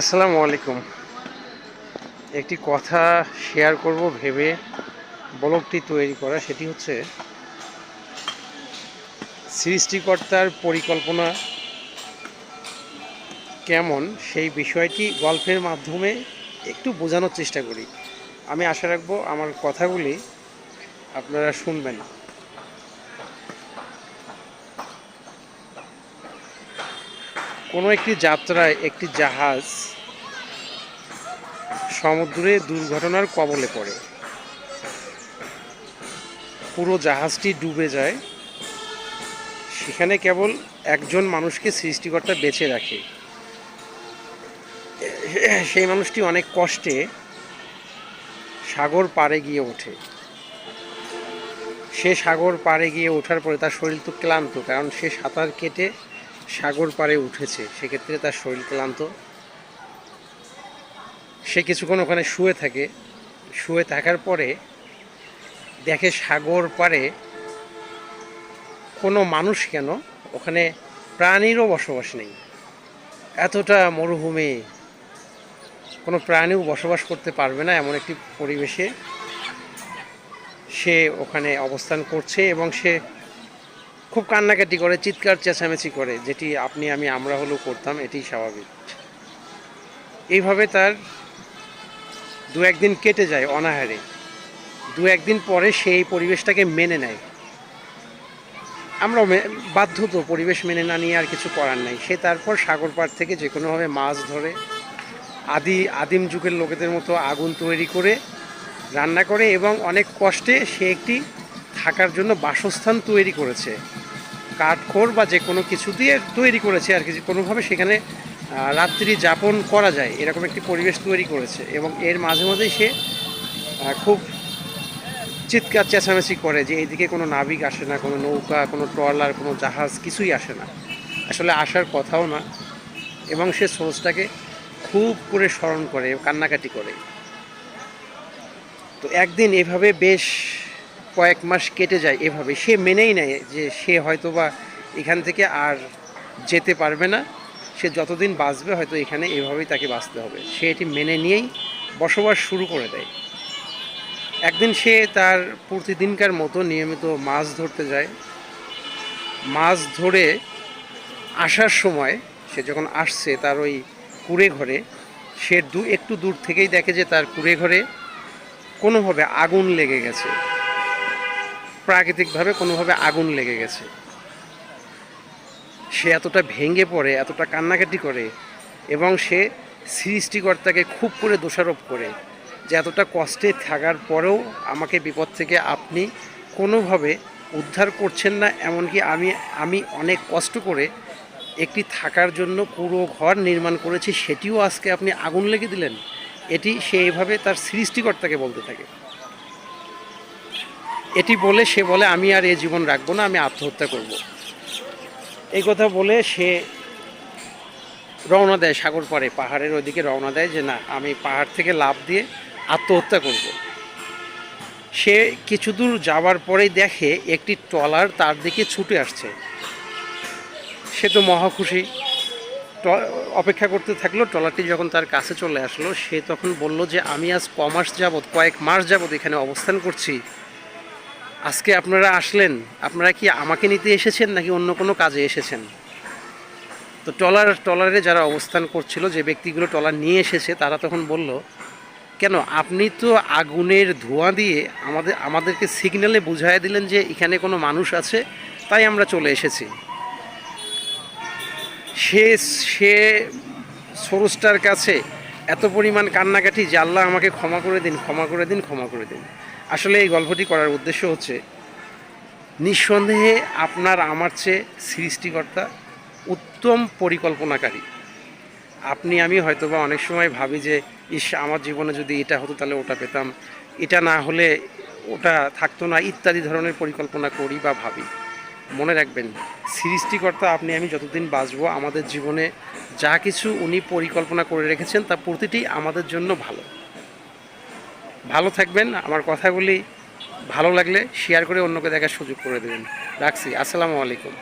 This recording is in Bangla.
আসসালামু আলাইকুম। একটি কথা শেয়ার করব, ভেবে ব্লগটি তৈরি করা, সেটি হচ্ছে সৃষ্টিকর্তার পরিকল্পনা কেমন, সেই বিষয়টি গল্পের মাধ্যমে একটু বোঝানোর চেষ্টা করি। আমি আশা রাখব আমার কথাগুলি আপনারা শুনবেন। কোনো একটি যাত্রায় একটি জাহাজ সমুদ্রে দুর্ঘটনার কবলে পড়ে। পুরো জাহাজটি ডুবে যায়। সেখানে কেবল একজন মানুষকে সৃষ্টিকর্তা বেঁচে রাখে। সেই মানুষটি অনেক কষ্টে সাগর পাড়ে গিয়ে ওঠে। সে সাগর পাড়ে গিয়ে ওঠার পরে তার শরীর তো ক্লান্ত, কারণ সে সাঁতার কেটে সাগর পাড়ে উঠেছে, সেক্ষেত্রে তার শরীর ক্লান্ত। সে কিছুক্ষণ ওখানে শুয়ে থাকে। শুয়ে থাকার পরে দেখে সাগর পাড়ে কোনো মানুষ কেন? ওখানে প্রাণীরও বসবাস নেই। এতটা মরুভূমি কোনো প্রাণীও বসবাস করতে পারবে না এমন একটি পরিবেশে। সে ওখানে অবস্থান করছে এবং সে খুব কান্নাকাটি করে, চিৎকার, চেঁচামেচি করে, যেটি আপনি আমি আমরা হলেও করতাম এটি স্বাভাবিক। এইভাবে তার দু একদিন কেটে যায় অনাহারে। দু একদিন পরে সে এই পরিবেশটাকে মেনে নেয়। আমরা বাধ্য তো পরিবেশ মেনে না নিয়ে আর কিছু করার নাই। সে তারপর সাগর পাড় থেকে যে কোনোভাবে মাছ ধরে, আদি, আদিম যুগের লোকেদের মতো আগুন তৈরি করে রান্না করে এবং অনেক কষ্টে সে একটি থাকার জন্য বাসস্থান তৈরি করেছে। কাঠখোর বা যে কোনো কিছু দিয়ে তৈরি করেছে আর কি কোনোভাবে সেখানে রাত্রি যাপন করা যায়, এরকম একটি পরিবেশ তৈরি করেছে এবং এর মাঝে মাঝেই সে খুব চিৎকার চেঁচামেচি করে যে এইদিকে কোনো নাবিক আসে না, কোনো নৌকা, কোনো ট্রলার, কোনো জাহাজ, কিছুই আসে না। আসলে আসার কথাও না এবং সে সোর্সটাকে খুব করে স্মরণ করে, কান্নাকাটি করে। তো একদিন এভাবে বেশ কয়েক মাস কেটে যায় এভাবে। সে মেনেই নেয় যে সে হয়তো বা এখান থেকে আর যেতে পারবে না। সে যতদিন বাঁচবে হয়তো এখানে এভাবেই তাকে বাঁচতে হবে। সে এটি মেনে নিয়েই বসবাস শুরু করে দেয়। একদিন সে তার প্রতিদিনকার মতো নিয়মিত মাছ ধরতে যায়। মাছ ধরে আসার সময় সে যখন আসছে তার ওই কুড়ে ঘরে, সে দু, একটু দূর থেকেই দেখে যে তার কুড়ে ঘরে কোনোভাবে আগুন লেগে গেছে। প্রাকৃতিকভাবে কোনোভাবে আগুন লেগে গেছে। সে এতটা ভেঙে পড়ে, এতটা কান্নাকাটি করে এবং সে সৃষ্টিকর্তাকে খুব করে দোষারোপ করে যে এতটা কষ্টে থাকার পরেও আমাকে বিপদ থেকে আপনি কোনোভাবে উদ্ধার করছেন না, এমনকি আমি আমি অনেক কষ্ট করে একটি থাকার জন্য পুরো ঘর নির্মাণ করেছি, সেটিও আজকে আপনি আগুন লেগে দিলেন। এটি সে এইভাবে তার সৃষ্টিকর্তাকে বলতে থাকে। এটি বলে, সে বলে, আমি আর এ জীবন রাখব না, আমি আত্মহত্যা করব। এই কথা বলে সে রওনা দেয় সাগর পাড়ে, পাহাড়ের ওইদিকে রওনা দেয় যে, না, আমি পাহাড় থেকে লাভ দিয়ে আত্মহত্যা করব। সে কিছু দূর যাওয়ার পরেই দেখে একটি ট্রলার তার দিকে ছুটে আসছে সে তো মহাখুশি অপেক্ষা করতে থাকল, ট্রলারটি যখন তার কাছে চলে আসলো, সে তখন বলল যে, আমি আজ কমাস যাবৎ, কয়েক মাস যাবৎ এখানে অবস্থান করছি আজকে আপনারা আসলেন, আপনারা কি আমাকে নিতে এসেছেন নাকি অন্য কোনো কাজে এসেছেন? তো ট্রলার, ট্রলারে যারা অবস্থান করছিল, যে ব্যক্তিগুলো ট্রলার নিয়ে এসেছে, তারা তখন বলল, কেন, আপনি তো আগুনের ধোঁয়া দিয়ে আমাদের, আমাদেরকে সিগন্যালে বুঝাই দিলেন যে এখানে কোনো মানুষ আছে, তাই আমরা চলে এসেছি। সে সে সরুজটার কাছে এত পরিমাণ কান্নাকাটি যে আল্লাহ আমাকে ক্ষমা করে দিন, ক্ষমা করে দিন, ক্ষমা করে দিন। আসলে এই গল্পটি করার উদ্দেশ্য হচ্ছে, নিঃসন্দেহে আপনার আমার চেয়ে সৃষ্টিকর্তা উত্তম পরিকল্পনাকারী। আপনি, আমি হয়তোবা অনেক সময় ভাবি যে, ইস, আমার জীবনে যদি এটা হতো তাহলে ওটা পেতাম। এটা না হলে ওটা থাকতো না, ইত্যাদি ধরনের পরিকল্পনা করি বা ভাবি। মনে রাখবেন, সৃষ্টিকর্তা আপনি, আমি যতদিন বাঁচবো, আমাদের জীবনে যা কিছু উনি পরিকল্পনা করে রেখেছেন, তা প্রতিটি আমাদের জন্য ভালো। ভালো থাকবেন, আমার কথাগুলি ভালো লাগলে শেয়ার করে অন্যকে দেখার সুযোগ করে দেবেন। রাখছি, আসসালামু আলাইকুম।